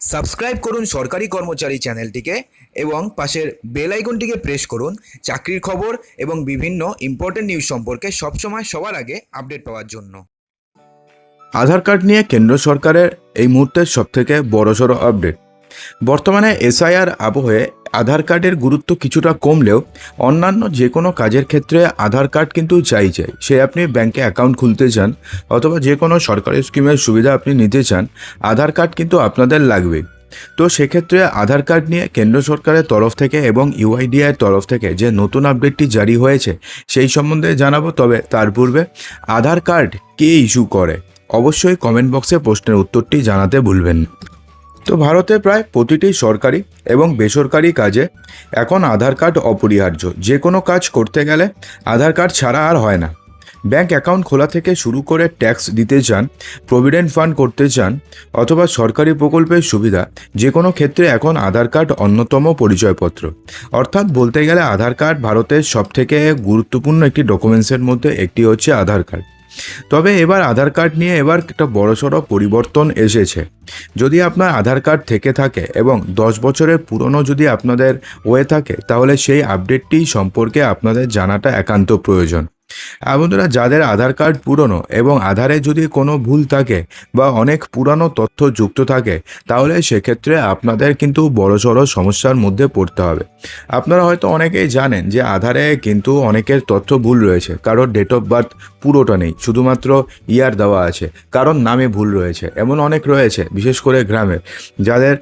Subscribe করুন সরকারি কর্মচারী চ্যানেলটিকে এবং পাশের বেল আইকনটিকে প্রেস করুন চাকরির খবর এবং বিভিন্ন ইম্পর্টেন্ট নিউজ সম্পর্কে সবসময় সবার আগে আপডেট পাওয়ার জন্য। আধার কার্ড নিয়ে কেন্দ্র সরকারের এই মুহূর্তের সবথেকে বড়সড় আপডেট বর্তমানে এসআইআর আবহে আধার কার্ডের গুরুত্ব কিছুটা কমলেও অন্যান্য যে কোনো কাজের ক্ষেত্রে আধার কার্ড কিন্তু চাই চাই সে আপনি ব্যাংকে অ্যাকাউন্ট খুলতে চান অথবা যে কোনো সরকারি স্কিমের সুবিধা আপনি নিতে চান, আধার কার্ড কিন্তু আপনাদের লাগবে। তো সেক্ষেত্রে আধার কার্ড নিয়ে কেন্দ্র সরকারের তরফ থেকে এবং ইউআইডিআইয়ের তরফ থেকে যে নতুন আপডেটটি জারি হয়েছে, সেই সম্বন্ধে জানাব। তবে তার পূর্বে আধার কার্ড কে ইস্যু করে? অবশ্যই কমেন্ট বক্সে প্রশ্নের উত্তরটি জানাতে ভুলবেন তো ভারতে প্রায় প্রতিটি সরকারি এবং বেসরকারি কাজে এখন আধার কার্ড অপরিহার্য। যে কোনো কাজ করতে গেলে আধার কার্ড ছাড়া আর হয় না। ব্যাংক অ্যাকাউন্ট খোলা থেকে শুরু করে ট্যাক্স দিতে চান, প্রভিডেন্ট ফান্ড করতে চান, অথবা সরকারি প্রকল্পের সুবিধা, যে কোনো ক্ষেত্রে এখন আধার কার্ড অন্যতম পরিচয়পত্র। অর্থাৎ বলতে গেলে আধার কার্ড ভারতের সবথেকে গুরুত্বপূর্ণ একটি ডকুমেন্টসের মধ্যে একটি হচ্ছে আধার কার্ড। তবে এবার আধার কার্ড নিয়ে এবার একটা বড়সড় পরিবর্তন এসেছে। যদি আপনার আধার কার্ড থেকে থাকে এবং দশ বছরের পুরনো যদি আপনাদের ওয়ে থাকে, তাহলে সেই আপডেটটি সম্পর্কে আপনাদের জানাটা একান্ত প্রয়োজন। বন্ধুরা, যাদের আধার কার্ড পুরনো এবং আধারে যদি কোনো ভুল থাকে বা অনেক পুরানো তথ্য যুক্ত থাকে, তাহলে সেক্ষেত্রে আপনাদের কিন্তু বড়সড় সমস্যার মধ্যে পড়তে হবে। আপনারা হয়তো অনেকেই জানেন যে আধারে কিন্তু অনেকের তথ্য ভুল রয়েছে। কারোর ডেট অফ বার্থ পুরোটা নেই, শুধুমাত্র ইয়ার দেওয়া আছে। কারণ নামে ভুল রয়েছে, এমন অনেক রয়েছে, বিশেষ করে গ্রামে, যাদের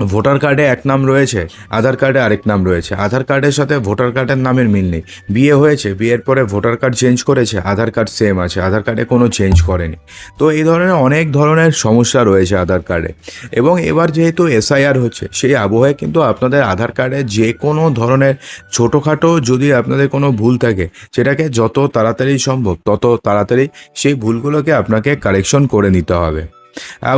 ভোটার কার্ডে এক নাম রয়েছে, আধার কার্ডে আরেক নাম রয়েছে। আধার কার্ডের সাথে ভোটার কার্ডের নামের মিল নেই। বিয়ে হয়েছে, বিয়ের পরে ভোটার কার্ড চেঞ্জ করেছে, আধার কার্ড সেম আছে, আধার কার্ডে কোনো চেঞ্জ করেনি। তো এই ধরনের অনেক ধরনের সমস্যা রয়েছে আধার কার্ডে। এবং এবার যেহেতু এসআইআর হচ্ছে, সেই আবহাওয়ায় কিন্তু আপনাদের আধার কার্ডে যে কোনো ধরনের ছোটোখাটো যদি আপনাদের কোনো ভুল থাকে, সেটাকে যত তাড়াতাড়ি সম্ভব, তত তাড়াতাড়ি সেই ভুলগুলোকে আপনাকে কারেকশন করে নিতে হবে।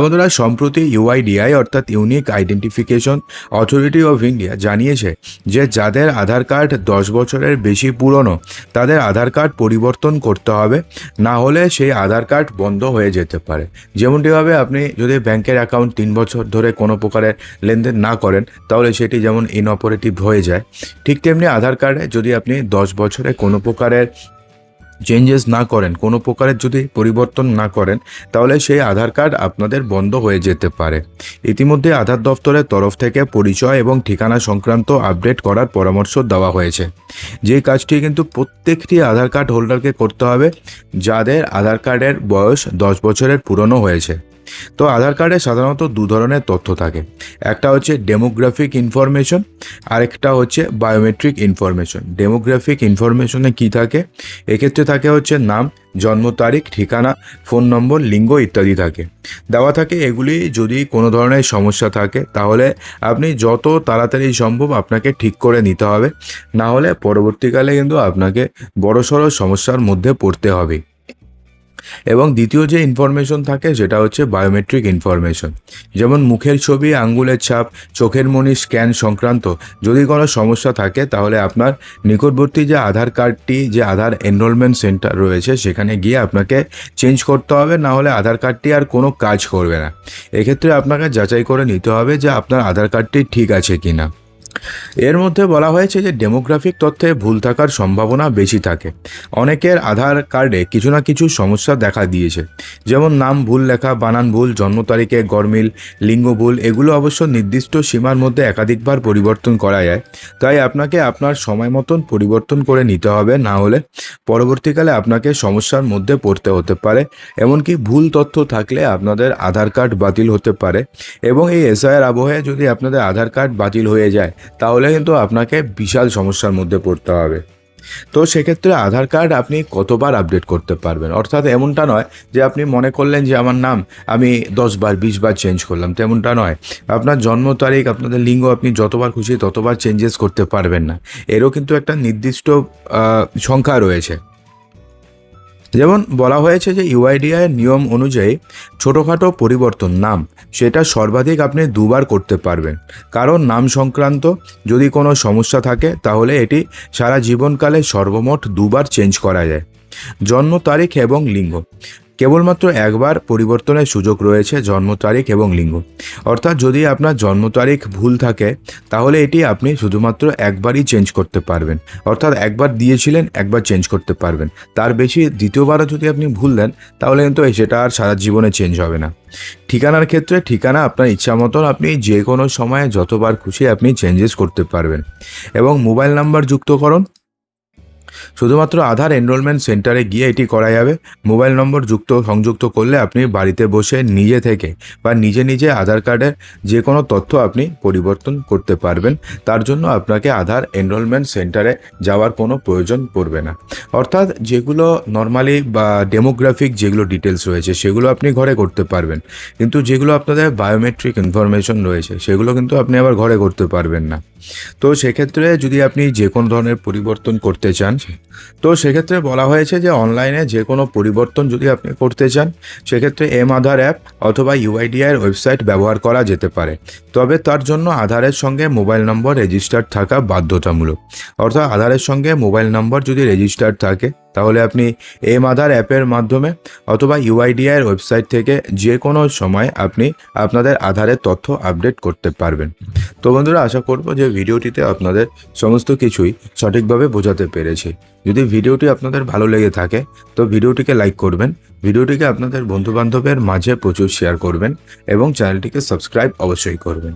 বন্ধুরা, সম্প্রতি ইউআইডিআই অর্থাৎ unique identification authority of India জানিয়েছে যে যাদের আধার কার্ড দশ বছরের বেশি পুরনো, তাদের আধার কার্ড পরিবর্তন করতে হবে। না হলে সেই আধার কার্ড বন্ধ হয়ে যেতে পারে। যেমনটিভাবে আপনি যদি ব্যাংকের অ্যাকাউন্ট তিন বছর ধরে কোনো প্রকারের লেনদেন না করেন, তাহলে সেটি যেমন ইনঅপারেটিভ হয়ে যায়, ঠিক তেমনি আধার কার্ডে যদি আপনি দশ বছরে কোনো প্রকারের চেঞ্জেস না করেন, কোনো প্রকারের যদি পরিবর্তন না করেন, তাহলে সেই আধার কার্ড আপনাদের বন্ধ হয়ে যেতে পারে। ইতিমধ্যে আধার দপ্তরের তরফ থেকে পরিচয় এবং ঠিকানা সংক্রান্ত আপডেট করার পরামর্শ দেওয়া হয়েছে। যে কাজটি কিন্তু প্রত্যেকটি আধার কার্ড হোল্ডারকে করতে হবে, যাদের আধার কার্ডের বয়স দশ বছরের পুরনো হয়েছে। তো আধার কার্ডে সাধারণত দু ধরনের তথ্য থাকে। একটা হচ্ছে ডেমোগ্রাফিক ইনফরমেশন আরেকটা হচ্ছে বায়োমেট্রিক ইনফরমেশন ডেমোগ্রাফিক ইনফরমেশনে কি থাকে? এক্ষেত্রে থাকে হচ্ছে নাম, জন্ম তারিখ, ঠিকানা, ফোন নম্বর, লিঙ্গ ইত্যাদি থাকে। দেওয়া থাকে এগুলি যদি কোনো ধরনের সমস্যা থাকে, তাহলে আপনি যত তাড়াতাড়ি সম্ভব আপনাকে ঠিক করে নিতে হবে। না হলে পরবর্তীকালে কিন্তু আপনাকে বড়সড় সমস্যার মধ্যে পড়তে হবে। এবং দ্বিতীয় যে ইনফরমেশন থাকে সেটা হচ্ছে বায়োমেট্রিক ইনফরমেশন যেমন মুখের ছবি, আঙ্গুলের ছাপ, চোখের মনি স্ক্যান সংক্রান্ত যদি কোনো সমস্যা থাকে তাহলে আপনার নিকটবর্তী যে আধার কার্ডটি, যে আধার এনরোলমেন্ট সেন্টার রয়েছে সেখানে গিয়ে আপনাকে চেঞ্জ করতে হবে, না হলে আধার কার্ডটি আর কোনো কাজ করবে না। এক্ষেত্রে আপনাকে যাচাই করে নিতে হবে যে আপনার আধার কার্ডটি ঠিক আছে কি না এর মধ্যে বলা হয়েছে যে ডেমোগ্রাফিক তথ্যে ভুল থাকার সম্ভাবনা বেশি থাকে। অনেকের আধার কার্ডে কিছু না কিছু সমস্যা দেখা দিয়েছে। যেমন নাম ভুল লেখা, বানান ভুল, জন্ম তারিখে গরমিল লিঙ্গ ভুল, এগুলো অবশ্য নির্দিষ্ট সীমার মধ্যে একাধিকবার পরিবর্তন করা যায়। তাই আপনাকে আপনার সময় মতন পরিবর্তন করে নিতে হবে, না হলে পরবর্তীকালে আপনাকে সমস্যার মধ্যে পড়তে হতে পারে। এমনকি ভুল তথ্য থাকলে আপনাদের আধার কার্ড বাতিল হতে পারে। এবং এই এসআইয়ের আবহে যদি আপনাদের আধার কার্ড বাতিল হয়ে যায় তাহলে কিন্তু আপনাকে বিশাল সমস্যার মধ্যে পড়তে হবে। তো সেক্ষেত্রে আধার কার্ড আপনি কতবার আপডেট করতে পারবেন? অর্থাৎ এমনটা নয় যে আপনি মনে করলেন যে আমার নাম আমি দশবার বিশবার বিশ বার চেঞ্জ করলাম, তেমনটা নয়। আপনার জন্ম তারিখ, আপনাদের লিঙ্গ আপনি যতবার খুশি ততবার চেঞ্জেস করতে পারবেন না। এরও কিন্তু একটা নির্দিষ্ট সংখ্যা রয়েছে। যেমন বলা হয়েছে যে ইউআইডিআই এর নিয়ম অনুযায়ী ছোটোখাটো পরিবর্তন নাম, সেটা সর্বাধিক আপনি দুবার করতে পারবেন। কারণ নাম সংক্রান্ত যদি কোনো সমস্যা থাকে, তাহলে এটি সারা জীবনকালে সর্বমোট দুবার চেঞ্জ করা যায়। জন্ম তারিখ এবং লিঙ্গ। কেবলমাত্র একবার পরিবর্তনের সুযোগ রয়েছে জন্ম তারিখ এবং লিঙ্গ। অর্থাৎ যদি আপনার জন্ম তারিখ ভুল থাকে, তাহলে এটি আপনি শুধুমাত্র একবারই চেঞ্জ করতে পারবেন। অর্থাৎ একবার দিয়েছিলেন, একবার চেঞ্জ করতে পারবেন। তার বেশি দ্বিতীয়বারও যদি আপনি ভুল দেন, তাহলে কিন্তু সেটা আর সারা জীবনে চেঞ্জ হবে না। ঠিকানার ক্ষেত্রে ঠিকানা আপনার ইচ্ছা মতন আপনি যে কোনো সময়ে যতবার খুশি আপনি চেঞ্জেস করতে পারবেন। এবং মোবাইল নাম্বার যুক্তকরণ শুধুমাত্র আধার এনরোলমেন্ট সেন্টারে গিয়ে এটি করা যাবে। মোবাইল নম্বর যুক্ত, সংযুক্ত করলে আপনি বাড়িতে বসে নিজে থেকে বা নিজে নিজে আধার কার্ডের যে কোনো তথ্য আপনি পরিবর্তন করতে পারবেন। তার জন্য আপনাকে আধার এনরোলমেন্ট সেন্টারে যাওয়ার কোনো প্রয়োজন পড়বে না। অর্থাৎ যেগুলো নর্মালি বা ডেমোগ্রাফিক যেগুলো ডিটেলস রয়েছে, সেগুলো আপনি ঘরে করতে পারবেন। কিন্তু যেগুলো আপনাদের বায়োমেট্রিক ইনফরমেশন রয়েছে, সেগুলো কিন্তু আপনি আবার ঘরে করতে পারবেন না। তো সেক্ষেত্রে যদি আপনি যে কোনো ধরনের পরিবর্তন করতে চান তো সেক্ষেত্রে বলা হয়েছে যে অনলাইনে যে কোনো পরিবর্তন যদি আপনি করতে চান, সেক্ষেত্রে এম আধার অ্যাপ অথবা ইউআইডিআইয়ের ওয়েবসাইট ব্যবহার করা যেতে পারে। তবে তার জন্য আধারের সঙ্গে মোবাইল নম্বর রেজিস্টার থাকা বাধ্যতামূলক। অর্থাৎ আধারের সঙ্গে মোবাইল নম্বর যদি রেজিস্টার থাকে তাহলে আপনি এম আধার অ্যাপের মাধ্যমে অথবা ইউআইডিআইয়ের ওয়েবসাইট থেকে যে কোনো সময় আপনি আপনাদের আধারের তথ্য আপডেট করতে পারবেন। তো বন্ধুরা, আশা করব যে ভিডিওটিতে আপনাদের সমস্ত কিছুই সঠিকভাবে বোঝাতে পেরেছি। যদি ভিডিওটি আপনাদের ভালো লেগে থাকে, তো ভিডিওটিকে লাইক করবেন, ভিডিওটিকে আপনাদের বন্ধুবান্ধবের মাঝে প্রচুর শেয়ার করবেন এবং চ্যানেলটিকে সাবস্ক্রাইব অবশ্যই করবেন।